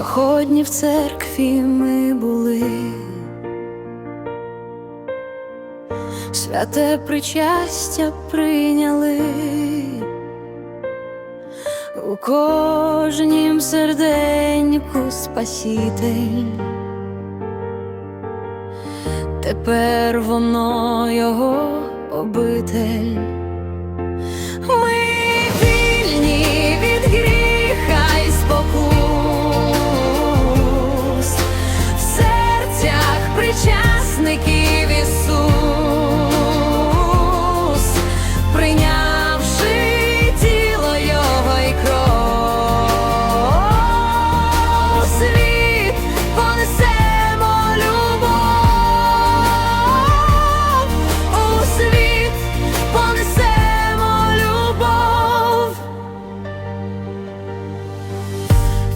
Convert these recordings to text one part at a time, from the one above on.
Сьогодні в церкві ми були, святе причастя прийняли, у кожнім серденьку Спаситель, тепер воно його обитель.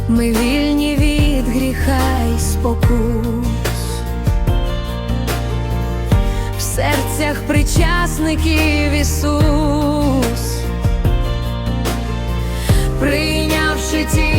Ми вільні від гріха й спокус, в серцях причасників Ісус, прийнявши тіло